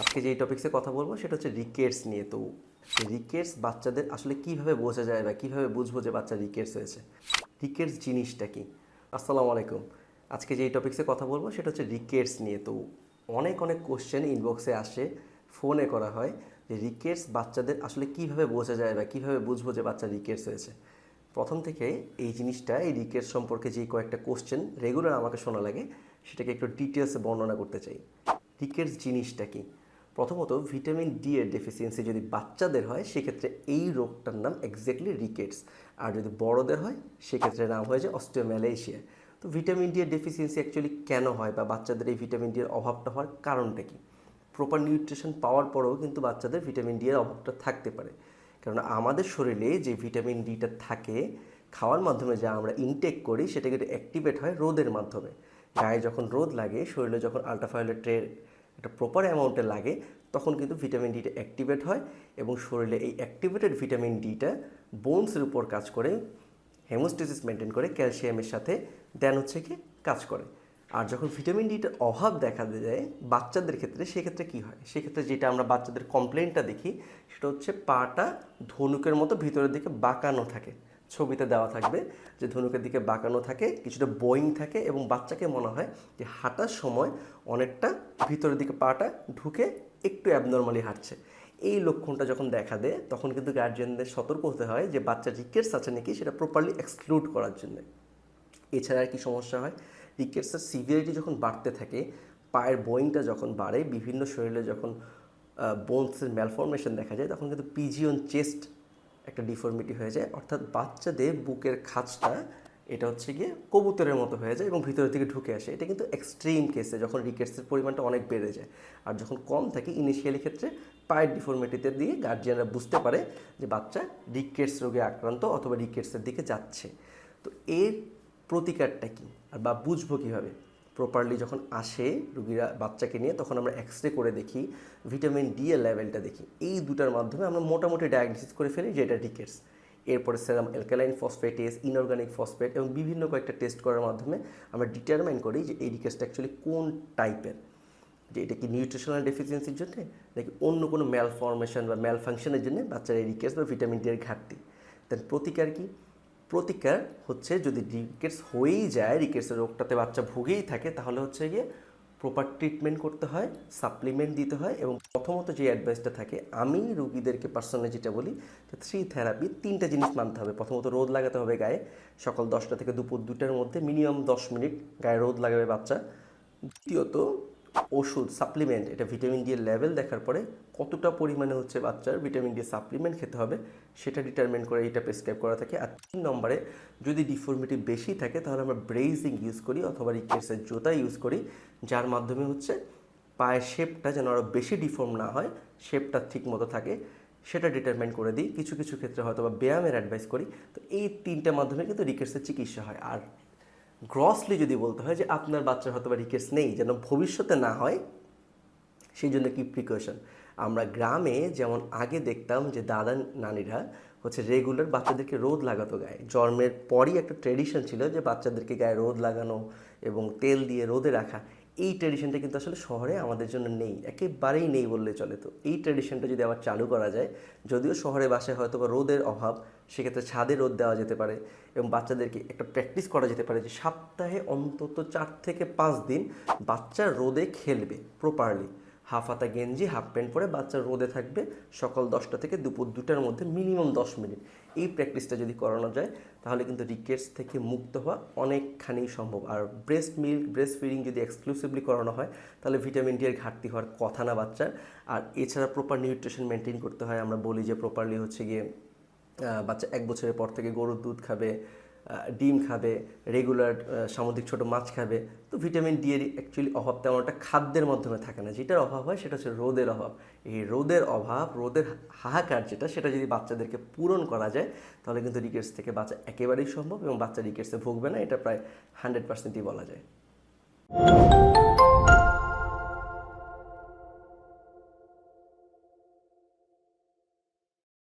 আজকে যে টপিক্সে কথা বলব, সেটা হচ্ছে রিকেটস নিয়ে। তো রিকেটস বাচ্চাদের আসলে কীভাবে বোঝা যায় বা কীভাবে বুঝব যে বাচ্চা রিকেটস হয়েছে? রিকেটস জিনিসটা কি? আসসালামু আলাইকুম। আজকে যে টপিক্সে কথা বলব, সেটা হচ্ছে রিকেটস নিয়ে। তো অনেক অনেক কোশ্চেন ইনবক্সে আসে ফোনে করা হয় যে রিকেটস বাচ্চাদের আসলে কীভাবে বোঝা যায় বা কীভাবে বুঝব যে বাচ্চা রিকেটস হয়েছে? প্রথম থেকে এই জিনিসটা, এই রিকেটস সম্পর্কে যে কয়েকটা কোশ্চেন রেগুলার আমাকে শোনা লাগে, সেটাকে একটু ডিটেলসে বর্ণনা করতে চাই। রিকেটস জিনিসটা কি? প্রথমত ভিটামিন ডি এর ডেফিসিয়েন্সি যদি বাচ্চাদের হয়, সেক্ষেত্রে এই রোগটার নাম এক্স্যাক্টলি রিকেটস আর যদি বড়দের হয়, সেক্ষেত্রে নাম হয়ে যায় অস্টিওম্যালেশিয়া তো ভিটামিন ডি এর ডেফিসিয়েন্সি অ্যাকচুয়ালি কেন হয় বা বাচ্চাদের এই ভিটামিন ডি এর অভাবটা হওয়ার কারণটা কি? প্রপার নিউট্রিশন পাওয়ার পরেও কিন্তু বাচ্চাদের ভিটামিন ডি এর অভাবটা থাকতে পারে। কারণ আমাদের শরীরে যে ভিটামিন ডিটা থাকে, খাওয়ার মাধ্যমে যা আমরা ইনটেক করি, সেটা কিন্তু অ্যাক্টিভেট হয় রোদের মাধ্যমে। গায়ে যখন রোদ লাগে, শরীরে যখন আলট্রাভায়োলেট রে একটা প্রপার অ্যামাউন্টে লাগে, তখন কিন্তু ভিটামিন ডিটা অ্যাক্টিভেট হয় এবং শরীরে এই অ্যাক্টিভেটেড ভিটামিন ডিটা বোনসের উপর কাজ করে হেমোস্টেসিস মেনটেন করে ক্যালসিয়ামের সাথে দেন হচ্ছে কি কাজ করে। আর যখন ভিটামিন ডিটার অভাব দেখা যায় বাচ্চাদের ক্ষেত্রে, সেক্ষেত্রে কী হয়? সেক্ষেত্রে যেটা আমরা বাচ্চাদের কমপ্লেনটা দেখি, সেটা হচ্ছে পাটা ধনুকের মতো ভিতরের দিকে বাঁকানো থাকে। ছবিতে দেওয়া থাকবে যে ধনুকের দিকে বাঁকানো থাকে, কিছুটা বোয়িং থাকে এবং বাচ্চাকে মনে হয় যে হাঁটার সময় অনেকটা ভিতরের দিকে পাটা ঢুকে একটু অ্যাবনর্মালি হাঁটছে। এই লক্ষণটা যখন দেখা দেয়, তখন কিন্তু গার্জিয়ানদের সতর্ক হতে হয় যে বাচ্চা রিকেটস আছে নাকি সেটা প্রপারলি এক্সক্লুড করার জন্য। এছাড়া আর কি সমস্যা হয়? রিকেটসের সিভিয়ারিটি যখন বাড়তে থাকে, পায়ের বোয়িংটা যখন বাড়ে, বিভিন্ন শরীরে যখন বোনসের ম্যালফরমেশন দেখা যায়, তখন কিন্তু পিজিয়ন চেস্ট একটা ডিফর্মিটি হয়ে যায়। অর্থাৎ বাচ্চাদের বুকের খাঁজটা, এটা হচ্ছে গিয়ে কবুতরের মতো হয়ে যায় এবং ভিতরের দিকে ঢুকে আসে। এটা কিন্তু এক্সট্রিম কেসে যখন রিকেটসের পরিমাণটা অনেক বেড়ে যায়। আর যখন কম থাকে ইনিশিয়ালি ক্ষেত্রে পায়ের ডিফর্মিটিতে দিয়ে গার্জিয়ানরা বুঝতে পারে যে বাচ্চা রিকেটস রোগে আক্রান্ত অথবা রিকেটসের দিকে যাচ্ছে। তো এর প্রতিকারটা কী? আর বা বুঝব কীভাবে? প্রপারলি যখন আসে রুগীরা বাচ্চাকে নিয়ে, তখন আমরা এক্স রে করে দেখি ভিটামিন ডি এর লেভেলটা দেখি। এই দুটার মাধ্যমে আমরা মোটামুটি ডায়াগনোসিস করে ফেলি যে এটা রিকেটস এরপরে serum alkaline phosphatase inorganic phosphate এবং বিভিন্ন কয়েকটা টেস্ট করার মাধ্যমে আমরা ডিটারমাইন করি যে এই রিকেটসটা অ্যাকচুয়ালি কোন টাইপের যে এটা কি নিউট্রিশনাল ডেফিসিয়েন্সির জন্য, নাকি অন্য কোনো ম্যাল ফরমেশন বা ম্যাল ফাংশনের জন্য বাচ্চার এই রিকেটস বা ভিটামিন ডি এর ঘাটতি। দেন প্রতিকার কি? প্রতিকার হচ্ছে যদি রিকেটস হয়েই যায় রিকেটসের রোগটাতে বাচ্চা ভুগেই থাকে, তাহলে হচ্ছে গিয়ে প্রপার ট্রিটমেন্ট করতে হয় সাপ্লিমেন্ট দিতে হয় এবং প্রথমত যে অ্যাডভাইসটা থাকে, আমি রুগীদেরকে পার্সোনালি যেটা বলি, যে থ্রি থেরাপি তিনটা জিনিস মানতে হবে। প্রথমত রোদ লাগাতে হবে গায়ে, সকাল দশটা থেকে দুপুর দুটার মধ্যে মিনিমাম দশ মিনিট গায়ে রোদ লাগাবে বাচ্চা। দ্বিতীয়ত ওষুধ সাপ্লিমেন্ট এটা ভিটামিন ডি এর লেভেল দেখার পরে কতটা পরিমাণে হচ্ছে বাচ্চার ভিটামিন ডি সাপ্লিমেন্ট খেতে হবে সেটা ডিটারমিন করে এটা প্রেসক্রাইব করা থাকে। আর তিন নম্বরে যদি ডিফর্মিটি বেশি থাকে তাহলে আমরা ব্রেজিং ইউজ করি অথবা রিকেটসের জোতা ইউজ করি, যার মাধ্যমে হচ্ছে পায়ের শেপটা যেন আরও বেশি ডিফর্ম না হয় শেপটা ঠিক মতো থাকে, সেটা ডিটারমাইন করে দিই। কিছু কিছু ক্ষেত্রে হয়তো বা ব্যায়ামের অ্যাডভাইস করি। তো এই তিনটা মাধ্যমে কিন্তু রিকেটসের চিকিৎসা হয়। আর গ্রসলি যদি বলতে হয় যে আপনার বাচ্চার হয়তো বা রিকেটস নেই, যেন ভবিষ্যতে না হয়, সেই জন্য কি প্রিকশন আমরা গ্রামে যেমন আগে দেখতাম যে দাদা নানিরা হচ্ছে রেগুলার বাচ্চাদেরকে রোদ লাগাতো গায়ে। জন্মের পরই একটা ট্রেডিশন ছিল যে বাচ্চাদেরকে গায়ে রোদ লাগানো এবং তেল দিয়ে রোদে রাখা। এই ট্র্যাডিশনটা কিন্তু আসলে শহরে আমাদের জন্য নেই, একেবারেই নেই বললে চলে তো। এই ট্র্যাডিশনটা যদি আবার চালু করা যায়, যদিও শহরে বাসায় হয়তো বা রোদের অভাব, সেক্ষেত্রে ছাদে রোদ দেওয়া যেতে পারে এবং বাচ্চাদেরকে একটা প্র্যাকটিস করা যেতে পারে যে সপ্তাহে অন্তত চার থেকে পাঁচ দিন বাচ্চা রোদে খেলবে প্রপারলি হাফ হাতা গেঞ্জি, হাফ প্যান্ট পরে বাচ্চা রোদে থাকবে। সকাল দশটা থেকে দুপুর দুটার মধ্যে মিনিমাম দশ মিনিট। এই প্র্যাকটিসটা যদি করানো যায়, তাহলে কিন্তু রিকেটস থেকে মুক্ত হওয়া অনেকখানি সম্ভব। আর ব্রেস্ট মিল্ক, ব্রেস্ট ফিডিং যদি এক্সক্লুসিভলি করানো হয়, তাহলে ভিটামিন ডি এর ঘাটতি হওয়ার কথা না বাচ্চার। আর এছাড়া প্রপার নিউট্রিশন মেনটেন করতে হয়। আমরা বলি যে প্রপারলি হচ্ছে গিয়ে বাচ্চা এক বছরের পর থেকে গরুর দুধ খাবে। ডিম খাবে রেগুলার সামুদ্রিক ছোট মাছ খাবে। তো ভিটামিন ডি এর অ্যাকচুয়ালি অভাব তেমন একটা খাদ্যের মাধ্যমে থাকে না। যেটার অভাব হয় সেটা হচ্ছে রোদের অভাব। এই রোদের অভাব, রোদের হাহাকার যেটা, সেটা যদি বাচ্চাদেরকে পূরণ করা যায়, তাহলে কিন্তু রিকেটস থেকে বাচ্চা একেবারেই সম্ভব এবং বাচ্চা রিকেটসে ভুগবে না। এটা প্রায় হান্ড্রেড পার্সেন্টই বলা যায়।